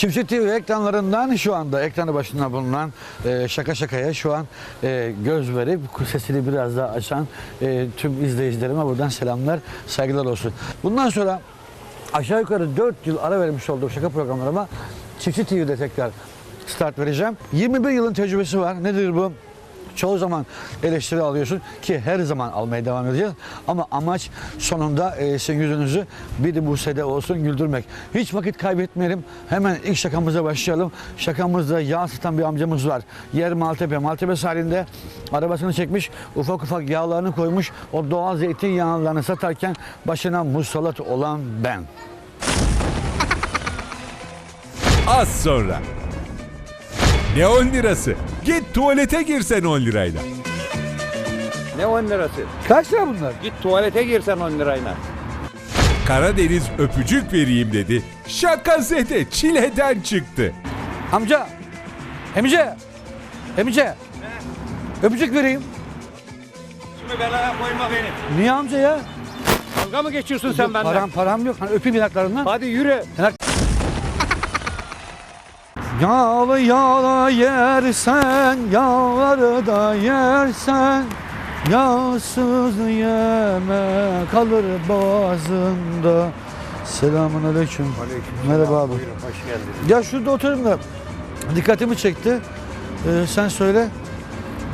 Çiftçi TV ekranlarından şu anda ekranı başında bulunan e, şaka şakaya şu an e, göz verip sesini biraz daha açan e, tüm izleyicilerime buradan selamlar, saygılar olsun. Bundan sonra aşağı yukarı 4 yıl ara vermiş olduğum şaka programlarıma Çiftçi TV'de tekrar start vereceğim. 21 yılın tecrübesi var. Nedir bu? Çoğu zaman eleştiri alıyorsun ki her zaman almaya devam edeceğiz. Ama amaç sonunda e, sizin yüzünüzü bir de Buse'de olsun güldürmek. Hiç vakit kaybetmeyelim. Hemen ilk şakamıza başlayalım. Şakamızda yağ satan bir amcamız var. Yer Maltepe. Maltepe sahilinde arabasını çekmiş. Ufak ufak yağlarını koymuş. O doğal zeytinyağlarını satarken başına musallat olan ben. Az sonra. Ne 10 lirası? Git tuvalete girsen 10 lirayla. Ne 10 lirası? Kaç lira bunlar? Git tuvalete girsen 10 lirayla. Karadeniz öpücük vereyim dedi. Şaka zede çileden çıktı. Amca. Emice. Emice. Öpücük vereyim. Şimdi belaya koyma beni. Niye amca ya? Dalga mı geçiyorsun sen benden? Param param yok. Hani öpeyim yanaklarından. Hadi yürü. Yağlı yağla yersen, yağları da yersen Yağsız yeme kalır boğazında Selamun aleyküm. Merhaba abi. Buyurun hoş geldiniz. Ya şurada oturayım da dikkatimi çekti. Ee, sen söyle.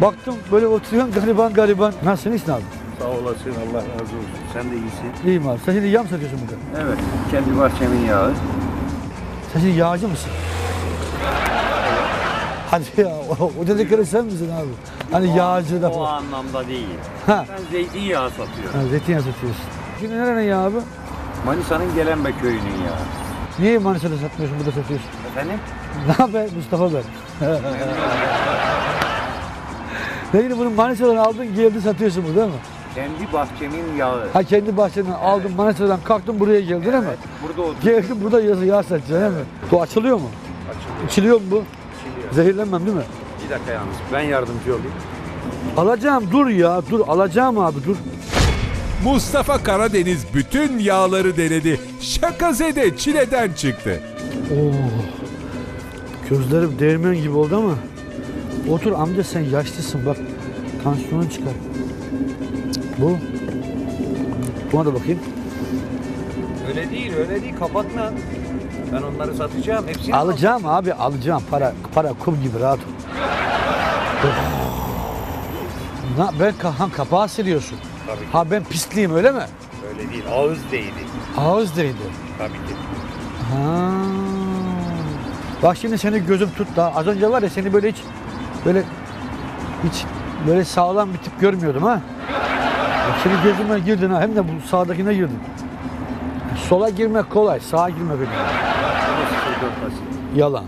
Baktım böyle oturuyorsun gariban gariban. Nasılsın iyisin abi? Sağ olasın Allah razı olsun. Sen de iyisin. İyiyim abi. Sen şimdi yağ mı satıyorsun burada? Evet. Kendi bahçemin yağı. Sen şimdi yağcı mısın? Hadi ya o, o dedikleri sen misin abi? Hani yağcı da O falan. anlamda değil. Ha. Ben zeytinyağı satıyorum. ha zeytinyağı satıyorsun. Şimdi nerenin yağı abi? Manisa'nın Gelenbe köyünün yağı. Niye Manisa'da satmıyorsun burada satıyorsun? Efendim? Ne haber Mustafa ben? Peki bunu Manisa'dan aldın geldin satıyorsun bu değil mi? Kendi bahçemin yağı. Ha kendi bahçeden aldın Manisa'dan kalktın buraya geldin mi? Evet, Burada otur. Geldin burada yazı yağ satacaksın değil mi? Bu açılıyor mu? Açılıyor. İçiliyor mu bu? Zehirlenmem değil mi? Bir dakika yalnız. Ben yardımcı olayım. Alacağım dur ya dur alacağım abi dur. Mustafa Karadeniz bütün yağları denedi. Şaka zede çileden çıktı. Oo. Gözlerim değirmen gibi oldu ama. Otur amca sen yaşlısın bak. Tansiyonun çıkar. Bu. Buna da bakayım. Öyle değil, öyle değil. Kapatma. Ben onları satacağım. Hepsini Alacağım abi alacağım. Para para kum gibi rahat ol. Na, ben kahan kapağı siliyorsun. Tabii ki. Ha ben pisliyim öyle mi? Öyle değil. Ağız değdi. Ağız değdi. Tabii ki. Ha. Bak şimdi seni gözüm tut da az önce var ya seni böyle hiç böyle hiç böyle sağlam bir tip görmüyordum ha. Bak Şimdi gözüme girdin ha hem de bu sağdakine girdin. Sola girmek kolay, sağa girmek önemli. Yalan.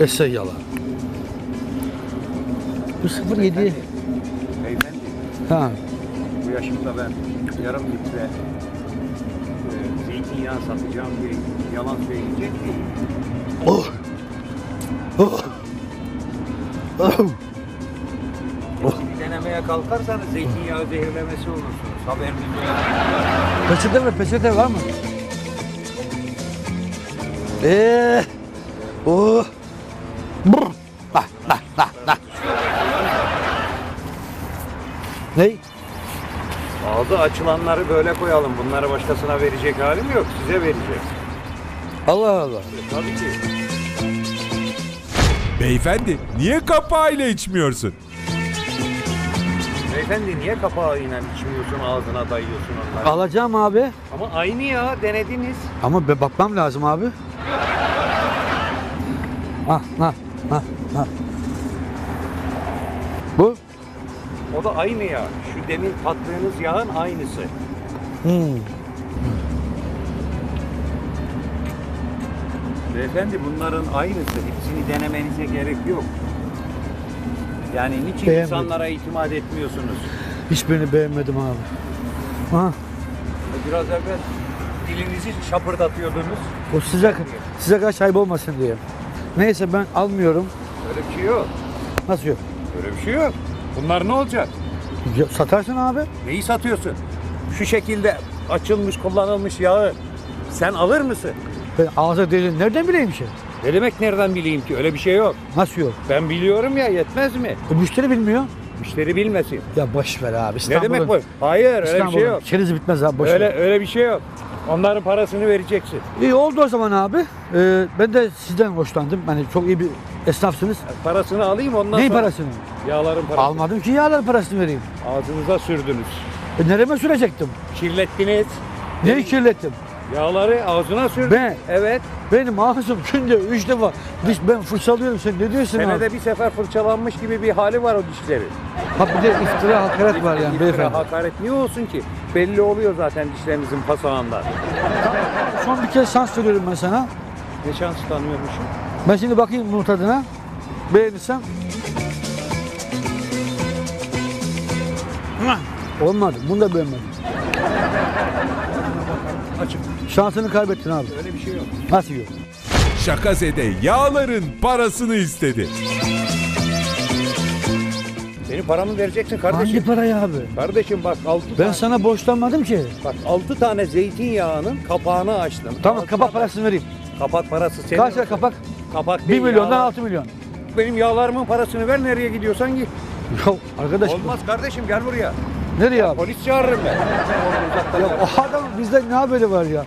Ese yalan. Bu 07. Beyefendi, Ha. bu yaşımda ben yarım litre e, zeytinyağı satacağım diye yalan söyleyecek miyim? Oh. Oh. Oh. Bir denemeye kalkarsanız zeytinyağı zehirlemesi olursunuz. Haberiniz olsun. Peçete mi? Peçete var mı? Eee. Oh. Brr. Nah, nah, nah, nah. Ney? Ağzı açılanları böyle koyalım. Bunları başkasına verecek halim yok. Size vereceğiz. Allah Allah. Tabii ki. Beyefendi niye kapağıyla içmiyorsun? Beyefendi niye kapağıyla içmiyorsun, ağzına dayıyorsun onları? Alacağım abi. Ama aynı ya, denediniz. Ama be bakmam lazım abi. Ah, ah, ah. Bu? O da aynı ya. Şu demin tattığınız yağın aynısı. Hmm. Beyefendi bunların aynısı. Hepsini denemenize gerek yok. Yani niçin Beğenmedim. insanlara itimat etmiyorsunuz? Hiçbirini beğenmedim abi. Ah, Biraz evvel dilinizi şapırdatıyordunuz. o sıcak, sıcak aç ayıp olmasın diye. Neyse ben almıyorum. Öyle bir şey yok. Nasıl yok? Öyle bir şey yok. Bunlar ne olacak? Ya, satarsın abi. Neyi satıyorsun? Şu şekilde açılmış, kullanılmış yağı sen alır mısın? Ben ağza değil. Nereden bileyim şey? Ne demek nereden bileyim ki? Öyle bir şey yok. Nasıl yok? Ben biliyorum ya yetmez mi? E, müşteri bilmiyor. Müşteri bilmesin. Ya boş ver abi. Ne İstanbul'un- demek bu? Hayır öyle bir şey İstanbul'un yok. Kerizi bitmez abi boş Öyle ver. öyle bir şey yok. Onların parasını vereceksin. İyi oldu o zaman abi. Ee, ben de sizden hoşlandım. Hani çok iyi bir esnafsınız. Parasını alayım ondan Neyin sonra. parasını? Yağların parasını. Almadım ki yağlar parasını vereyim. Ağzınıza sürdünüz. E, nereme sürecektim? Kirlettiniz. Neyi kirlettim? Yağları ağzına sürdünüz. Ben. Evet. Benim ağzım günde üç defa. Diş, ben fırçalıyorum sen ne diyorsun abi? Senede bir sefer fırçalanmış gibi bir hali var o dişlerin. Ha bir de iftira hakaret var yani İftira, beyefendi. hakaret niye olsun ki? Belli oluyor zaten dişlerinizin pasağında. Son bir kez şans veriyorum ben sana. Ne şans tanıyormuşum. Ben şimdi bakayım bunun tadına. Beğenirsem. Olmadı. Bunu da beğenmedim. Açık. Şansını kaybettin abi. Öyle bir şey yok. Nasıl yok? Şakazede yağların parasını istedi. Paramı vereceksin kardeşim. Hangi parayı abi? Kardeşim bak 6 Ben tane, sana borçlanmadım ki. bak 6 tane zeytinyağının kapağını açtım. Tamam Altına kapak da- parasını vereyim. Kapak parası senin. Kaç lira kapak? Kapak 1 değil, milyondan yağlar. 6 milyon. Benim yağlarımın parasını ver nereye gidiyorsan git. Ya arkadaş Olmaz kardeşim gel buraya. nereye abi? Polis çağırırım ben. Ya o adam bizde ne haberi var ya?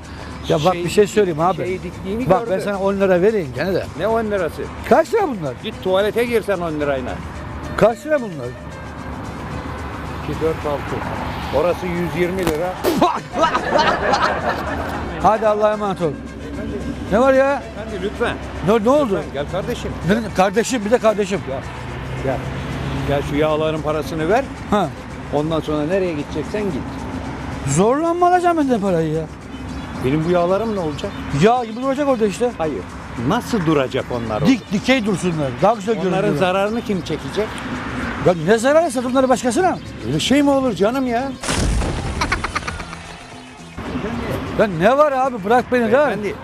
Ya bak bir şey söyleyeyim abi. Şey diktiğini Bak ben gördü. sana 10 lira vereyim gene de. Ne 10 lirası? Kaç lira bunlar? Git tuvalete girsen 10 lirayla. Kaç lira bunlar? 2, 4, 6. Orası 120 lira. Hadi Allah'a emanet ol. Ne var ya? Efendi lütfen. Ne, ne oldu? Lütfen, gel kardeşim. Ne- kardeşim bir de kardeşim. Gel. Gel. Gel şu yağların parasını ver. Ha. Ondan sonra nereye gideceksen git. Zorla mı alacağım ben de parayı ya? Benim bu yağlarım ne olacak? Gibi duracak orada işte. Hayır. Nasıl duracak onlar orada? Dik dikey dursunlar. Daha güzel Onların görünüyorlar. zararını kim çekecek? Ya ne zararı satımları başkasına? Öyle şey mi olur canım ya? Ya ne var abi bırak beni. Beyefendi,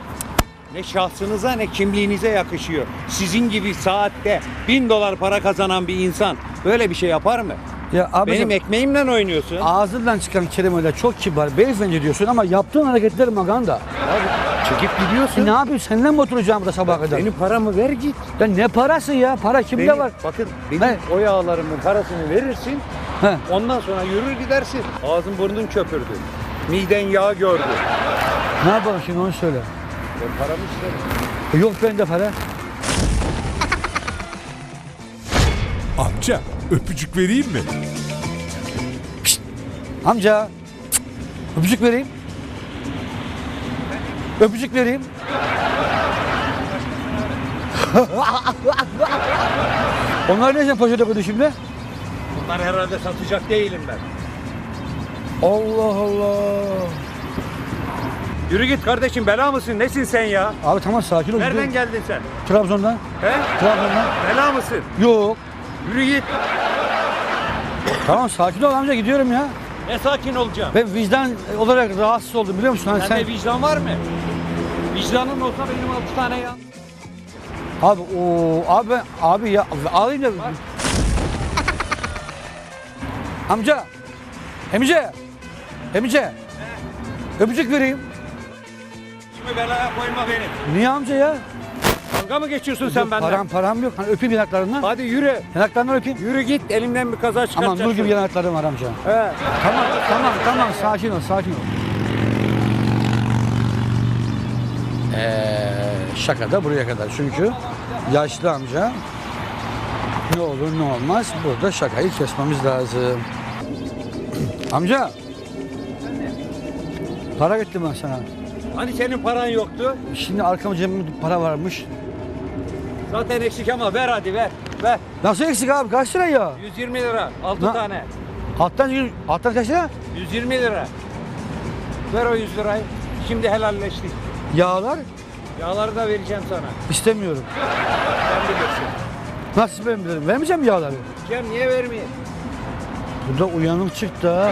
ne şahsınıza ne kimliğinize yakışıyor. Sizin gibi saatte bin dolar para kazanan bir insan böyle bir şey yapar mı? Ya abicim, Benim ekmeğimle oynuyorsun. ağzından çıkan kelimeler çok kibar. Beyefendi diyorsun ama yaptığın hareketler maganda. Abi, çekip E gidiyorsun. ne yapayım seninle mi oturacağım burada sabaha kadar? Benim paramı ver git. Ya ne parası ya? Para kimde Benim- var? Bakın benim Ne? o yağlarımın parasını verirsin. He. Ondan sonra yürür gidersin. Ağzın burnun köpürdü. Miden yağ gördü. Ne yapalım şimdi onu söyle. Ben paramı isterim. E Yok bende para. Amca öpücük vereyim mi? Amca. Öpücük vereyim. Öpücük vereyim. Onlar ne poşete koydu şimdi? Bunlar herhalde satacak değilim ben. Allah Allah. Yürü git kardeşim bela mısın? Nesin sen ya? Abi tamam sakin ol. Nereden gidiyorum. geldin sen? Trabzon'dan. He? Trabzon'dan. Bela mısın? Yok. Yürü git. Tamam sakin ol amca gidiyorum ya. Ne sakin olacağım. Ben vicdan olarak rahatsız oldum biliyor musun? Hani sen, Sende vicdan var mı? Vicdanın olsa benim altı tane ya. Abi o abi abi ya alayım da. Amca. Emice. Emice. Öpücük vereyim. Şimdi belaya koyma beni. Niye amca ya? Dalga mı geçiyorsun sen benden? Param param yok. Hani öpeyim yanaklarından. Hadi yürü. Yanaklarından öpeyim. Yürü git elimden bir kaza Aman çıkartacaksın. nur gibi yanaklarım var amca. He. Tamam tamam tamam sakin ol sakin ol. Ee, şaka da buraya kadar çünkü yaşlı amca ne olur ne olmaz burada şakayı kesmemiz lazım. Amca para getirdim ben sana. Hani senin paran yoktu? Şimdi arkama cebimde para varmış. Zaten eksik ama ver hadi ver. Ver. Nasıl eksik abi kaç lira ya? 120 lira. 6 Na- tane. Alttan, yüz- alttan kaç lira? 120 lira. Ver o 100 lirayı. Şimdi helalleştik. Yağlar Yağları da vereceğim sana. istemiyorum. Sen bilirsin. Nasıl ben bilirim? Vermeyeceğim mi yağları? Cem niye vermeyeyim? Bu da uyanık çıktı ha.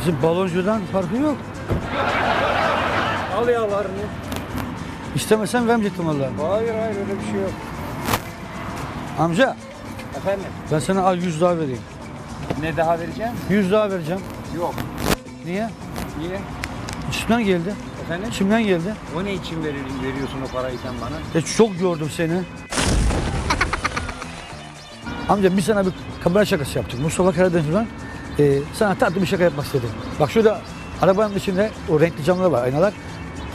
Bizim baloncudan farkı yok. Al yağlarını. İstemesen vermeyecektim valla. Hayır hayır öyle bir şey yok. Amca Efendim? ben sana al 100 daha vereyim. Ne daha vereceğim? 100 daha vereceğim. Yok. Niye? Niye? Üstünden geldi. Efendim? İçimden geldi. O ne için verir, veriyorsun o parayı sen bana? E, çok gördüm seni. Amca bir sana bir kamera şakası yaptık. Mustafa Karadeniz ben. E, sana tatlı bir şaka yapmak istedim. Bak şurada arabanın içinde o renkli camlar var, aynalar.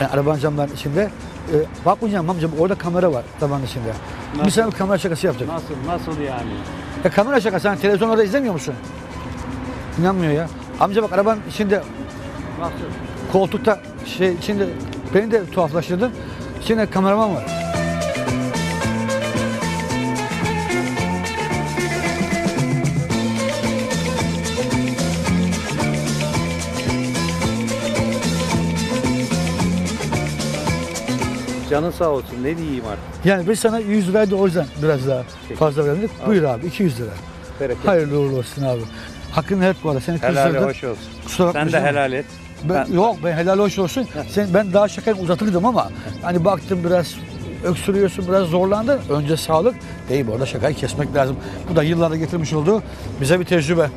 Yani arabanın camlarının içinde. E, bakmayacağım amca orada kamera var arabanın içinde. Bir Nasıl? sana bir kamera şakası yaptık. Nasıl, nasıl yani? Ya kamera şakası sen televizyonlarda izlemiyor musun? İnanmıyor ya. Amca bak arabanın içinde Nasıl? koltukta şey içinde beni de tuhaflaştırdın. İçinde kameraman var. Canın sağ olsun, ne diyeyim artık? Yani biz sana 100 liraydı o yüzden biraz daha fazla verdik. Buyur abi 200 lira. Bereket. Hayırlı uğurlu olsun abi. Hakkını et bu arada. Seni Helal kızdırdım. hoş olsun. Kusura bakma Sen de canım. helal et. Ben, Ben- yok ben helal hoş olsun. Sen, ben daha şakayı uzatırdım ama hani baktım biraz öksürüyorsun biraz zorlandın. Önce sağlık. Değil bu arada şakayı kesmek lazım. Bu da yıllarda getirmiş olduğu bize bir tecrübe.